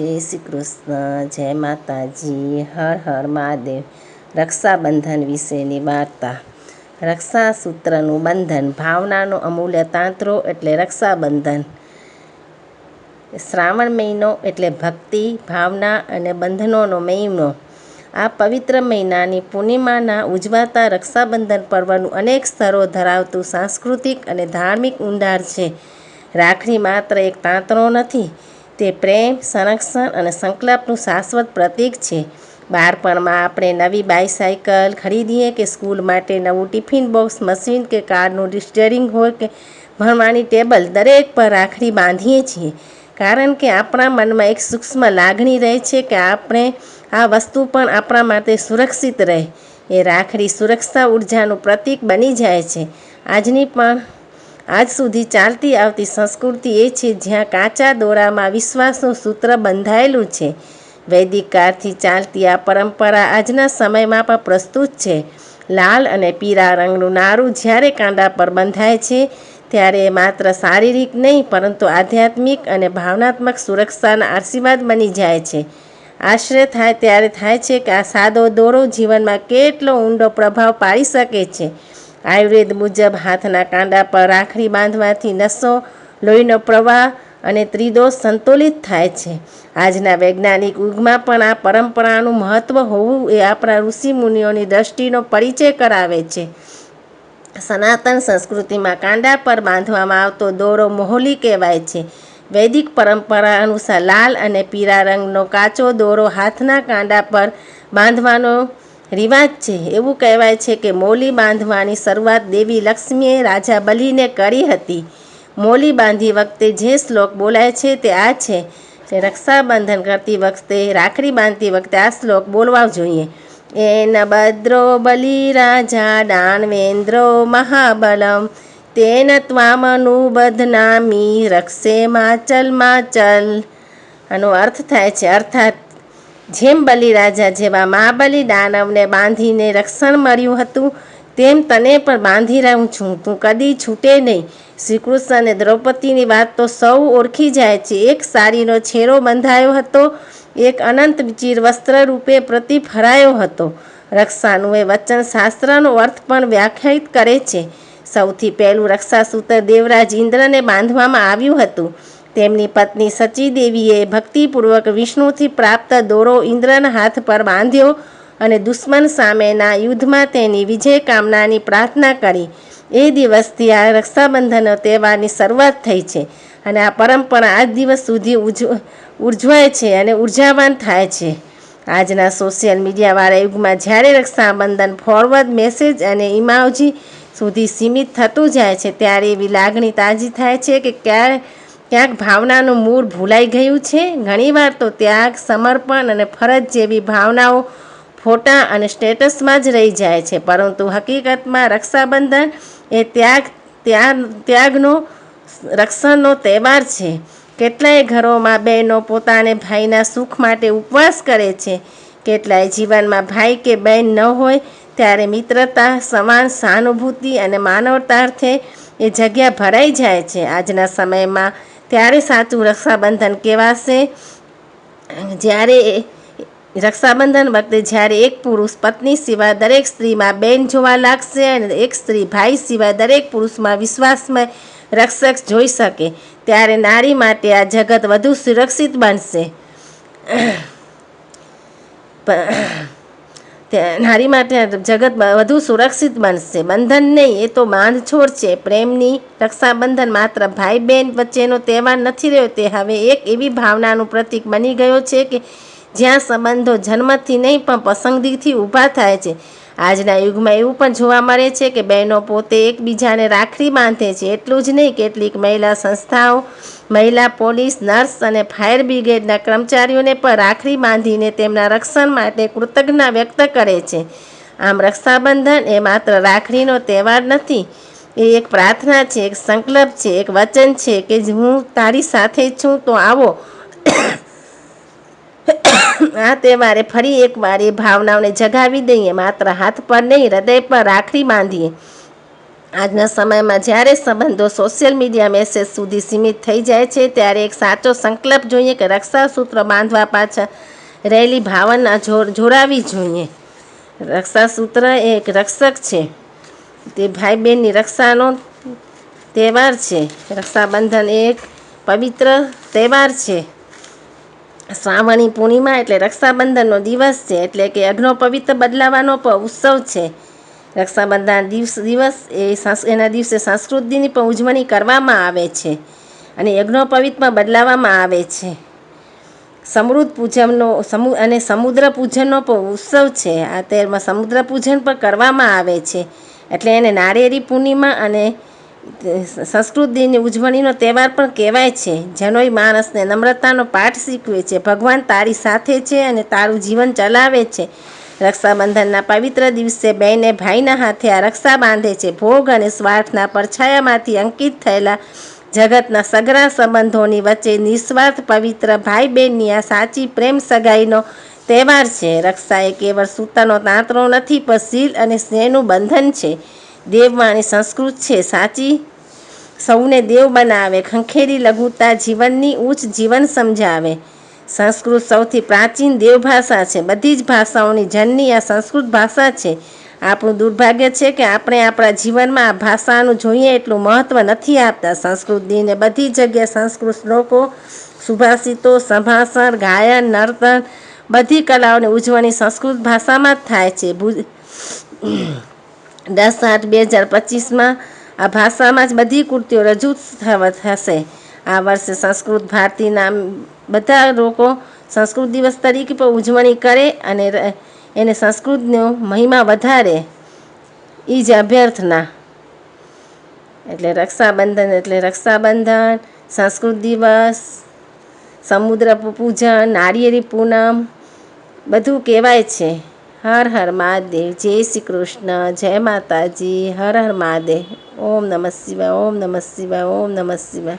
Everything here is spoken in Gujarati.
જય શ્રી કૃષ્ણ જય માતાજી, હર હર મહાદેવ. રક્ષાબંધન વિશેની વાર્તા. રક્ષાસૂત્રનું બંધન ભાવનાનો અમૂલ્ય તાંત્રો એટલે રક્ષાબંધન. શ્રાવણ મહિનો એટલે ભક્તિ, ભાવના અને બંધનોનો મહિનો. આ પવિત્ર મહિનાની પૂર્ણિમાના ઉજવાતા રક્ષાબંધન પર્વનું અનેક સ્તરો ધરાવતું સાંસ્કૃતિક અને ધાર્મિક ઊંડાણ છે. રાખડી માત્ર એક તાંતરો નથી તે પ્રેમ, સંરક્ષણ અને સંકલ્પનું શાશ્વત પ્રતીક છે. બાળપણમાં આપણે નવી બાઇસાઇકલ ખરીદીએ કે સ્કૂલ માટે નવું ટિફિન બોક્સ, મશીન કે કારનું સ્ટેરિંગ હોય કે ભણવાની ટેબલ દરેક પર રાખડી બાંધીએ છીએ. કારણ કે આપણા મનમાં એક સૂક્ષ્મ લાગણી રહે છે કે આપણે આ વસ્તુ પણ આપણા માટે સુરક્ષિત રહે. એ રાખડી સુરક્ષા ઉર્જાનું પ્રતીક બની જાય છે. આજની પણ આજ સુધી ચાલતી આવતી સંસ્કૃતિ એ છે જ્યાં કાચા દોરામાં વિશ્વાસનું સૂત્ર બંધાયેલું છે. વૈદિક કાળથી ચાલતી આ પરંપરા આજના સમયમાં પણ પ્રસ્તુત છે. લાલ અને પીળા રંગનું નારું જ્યારે કાંડા પર બંધાય છે, ત્યારે એ માત્ર શારીરિક નહીં, પરંતુ આધ્યાત્મિક અને ભાવનાત્મક સુરક્ષાના આશીર્વાદ બની જાય છે. આશ્રય થાય ત્યારે થાય છે કે આ સાદો દોરો જીવનમાં કેટલો ઊંડો પ્રભાવ પાડી શકે છે. આયુર્વેદ મુજબ હાથના કાંડા પર રાખડી બાંધવાથી નસો, લોહીનો પ્રવાહ અને ત્રિદોષ સંતુલિત થાય છે. આજના વૈજ્ઞાનિક યુગમાં પણ આ પરંપરાનું મહત્ત્વ હોવું એ આપણા ઋષિમુનિઓની દ્રષ્ટિનો પરિચય કરાવે છે. સનાતન સંસ્કૃતિમાં કાંડા પર બાંધવામાં આવતો દોરો મોહલી કહેવાય છે. વૈદિક પરંપરા અનુસાર લાલ અને પીળા રંગનો કાચો દોરો હાથના કાંડા પર બાંધવાનો રિવાજ છે. એવું કહેવાય છે કે મોલી બાંધવાની શરૂઆત દેવી લક્ષ્મીએ રાજા બલિને કરી હતી. મોલી બાંધી વખતે જે શ્લોક બોલાય છે તે આ છે. રક્ષાબંધન કરતી વખતે, રાખડી બાંધતી વખતે આ શ્લોક બોલવા જોઈએ. એન ભદ્રો બલિ રાજા દાનવેન્દ્રો મહાબલમ, તેન ત્વામનુબધનામી રક્ષે માચલ માચલ. આનો અર્થ થાય છે, અર્થાત જેમ બલિરાજા જેવા મહાબલી દાનવને બાંધીને રક્ષણ મળ્યું હતું, તેમ તને પણ બાંધી રહું છું. તું કદી છૂટે નહીં. શ્રીકૃષ્ણ અને દ્રૌપદીની વાત તો સૌ ઓળખી જાય છે. એક સાડીનો છેરો બંધાયો હતો, એક અનંત ચીર વસ્ત્ર રૂપે પ્રતિપ હરાયો હતો. રક્ષાનું એ વચન શાસ્ત્રનો અર્થ પણ વ્યાખ્યાયિત કરે છે. સૌથી પહેલું રક્ષાસૂત્ર દેવરાજ ઇન્દ્રને બાંધવામાં આવ્યું હતું. તેમની પત્ની સચી દેવીએ ભક્તિપૂર્વક વિષ્ણુથી પ્રાપ્ત દોરો ઇન્દ્રના હાથ પર બાંધ્યો અને દુશ્મન સામેના યુદ્ધમાં તેની વિજય કામનાની પ્રાર્થના કરી. એ દિવસથી આ રક્ષાબંધનનો તહેવારની શરૂઆત થઈ છે અને આ પરંપરા આજ દિવસ સુધી ઉર્જવાય છે અને ઉર્જાવાન થાય છે. આજના સોશિયલ મીડિયાવાળા યુગમાં જ્યારે રક્ષાબંધન ફોરવર્ડ મેસેજ અને ઇમાવજી સુધી સીમિત થતું જાય છે, ત્યારે એવી લાગણી તાજી થાય છે કે ક્યારે ક્યાંક ભાવનાનું મૂળ ભૂલાઈ ગયું છે. ઘણીવાર તો ત્યાગ, સમર્પણ અને ફરજ જેવી ભાવનાઓ ફોટા અને સ્ટેટસમાં જ રહી જાય છે. પરંતુ હકીકતમાં રક્ષાબંધન એ ત્યાગ ત્યાગ, ત્યાગનો રક્ષણનો તહેવાર છે. કેટલાય ઘરોમાં બહેનો પોતાને ભાઈના સુખ માટે ઉપવાસ કરે છે. કેટલાય જીવનમાં ભાઈ કે બહેન ન હોય ત્યારે મિત્રતા, સમાન સહાનુભૂતિ અને માનવતાર્થે એ જગ્યા ભરાઈ જાય છે. આજના સમયમાં ત્યારે સાચું રક્ષાબંધન કહેવાશે. જ્યારે રક્ષાબંધન વખતે જ્યારે એક પુરુષ પત્ની સિવાય દરેક સ્ત્રીમાં બેન જોવા લાગશે અને એક સ્ત્રી ભાઈ સિવાય દરેક પુરુષમાં વિશ્વાસમય રક્ષક જોઈ શકે, ત્યારે નારી માટે આ જગત વધુ સુરક્ષિત બનશે. નારી માટે જગત વધુ સુરક્ષિત બનશે. બંધન નહીં, એ તો બાંધછોડ છે. પ્રેમની રક્ષાબંધન માત્ર ભાઈ બહેન વચ્ચેનો તહેવાર નથી રહ્યો. તે હવે એક એવી ભાવનાનું પ્રતીક બની ગયો છે કે જ્યાં સંબંધો જન્મથી નહીં, પણ પસંદગીથી ઊભા થાય છે. આજના યુગમાં એવું પણ જોવા મળે છે કે બહેનો પોતે એકબીજાને રાખડી બાંધે છે. એટલું જ નહીં, કેટલીક મહિલા સંસ્થાઓ, મહિલા પોલીસ, નર્સ અને ફાયર બ્રિગેડના કર્મચારીઓને પણ રાખડી બાંધીને તેમના રક્ષણ માટે કૃતજ્ઞતા વ્યક્ત કરે છે. આમ રક્ષાબંધન એ માત્ર રાખડીનો તહેવાર નથી, એ એક પ્રાર્થના છે, એક સંકલ્પ છે, એક વચન છે કે હું તારી સાથે છું, તો આવો. આ તહેવારે ફરી એકવાર એ ભાવનાઓને જગાવી દઈએ. માત્ર હાથ પર નહીં, હૃદય પર રાખડી બાંધીએ. આજના સમયમાં જ્યારે સંબંધો સોશિયલ મીડિયા મેસેજ સુધી સીમિત થઈ જાય છે, ત્યારે એક સાચો સંકલ્પ જોઈએ કે રક્ષાસૂત્ર બાંધવા પાછળ રહેલી ભાવના જોડાવી જોઈએ. રક્ષાસૂત્ર એક રક્ષક છે. તે ભાઈ બહેનની રક્ષાનો તહેવાર છે. રક્ષાબંધન એક પવિત્ર તહેવાર છે. શ્રાવણી પૂર્ણિમા એટલે રક્ષાબંધનનો દિવસ છે, એટલે કે અગ્નો પવિત્ર બદલાવાનો પણ ઉત્સવ છે. રક્ષાબંધન દિવસ દિવસ એ એના દિવસે સંસ્કૃતિની પણ ઉજવણી કરવામાં આવે છે અને યજ્ઞોપવિતમાં બદલાવવામાં આવે છે. સમૃદ્ધ પૂજનનો, સમુ, અને સમુદ્ર પૂજનનો પણ ઉત્સવ છે. આ તહેવારમાં સમુદ્ર પૂજન પણ કરવામાં આવે છે. એટલે એને નારિયેરી પૂર્ણિમા અને સંસ્કૃતિની ઉજવણીનો તહેવાર પણ કહેવાય છે. જનોઈ માણસને નમ્રતાનો પાઠ શીખવે છે. ભગવાન તારી સાથે છે અને તારું જીવન ચલાવે છે. રક્ષાબંધનના પવિત્ર દિવસે બહેને ભાઈના હાથે આ રક્ષા બાંધે છે. ભોગ અને સ્વાર્થના પરછાયામાંથી અંકિત થયેલા જગતના સગરા સંબંધોની વચ્ચે નિસ્વાર્થ પવિત્ર ભાઈ બહેનની આ સાચી પ્રેમ સગાઈનો તહેવાર છે. રક્ષા એ કેવળ સૂતાનો તાંતરો નથી, પણ શીલ અને સ્નેહનું બંધન છે. દેવવાણી સંસ્કૃત છે, સાચી? સૌને દેવ બનાવે, ખંખેરી લઘુતા જીવનની ઉચ્ચ જીવન સમજાવે. સંસ્કૃત સૌથી પ્રાચીન દેવભાષા છે. બધી જ ભાષાઓની જનની આ સંસ્કૃત ભાષા છે. આપણું દુર્ભાગ્ય છે કે આપણે આપણા જીવનમાં આ ભાષાનું જોઈએ એટલું મહત્ત્વ નથી આપતા. સંસ્કૃતિને બધી જગ્યાએ સંસ્કૃત શ્લોકો, સુભાષિતો સંભાષણ ગાયન, નર્તન બધી કલાઓની ઉજવણી સંસ્કૃત ભાષામાં જ થાય છે. ભુજ દસ આઠ બે હજાર પચીસમાં આ ભાષામાં જ બધી કૃતિઓ રજૂ થશે. આ વર્ષે સંસ્કૃત ભારતીના બધા લોકો સંસ્કૃત દિવસ તરીકે પણ ઉજવણી કરે અને એને સંસ્કૃતનો મહિમા વધારે. એ જ અભ્યર્થના. એટલે રક્ષાબંધન એટલે રક્ષાબંધન, સંસ્કૃત દિવસ, સમુદ્ર પૂજન નાળિયેરી પૂનમ, બધું કહેવાય છે. હર હર મહાદેવ, જય શ્રી કૃષ્ણ, જય માતાજી, હર હર મહાદેવ. ઓમ નમઃ શિવાય, ઓમ નમઃ શિવાય, ઓમ નમઃ શિવાય.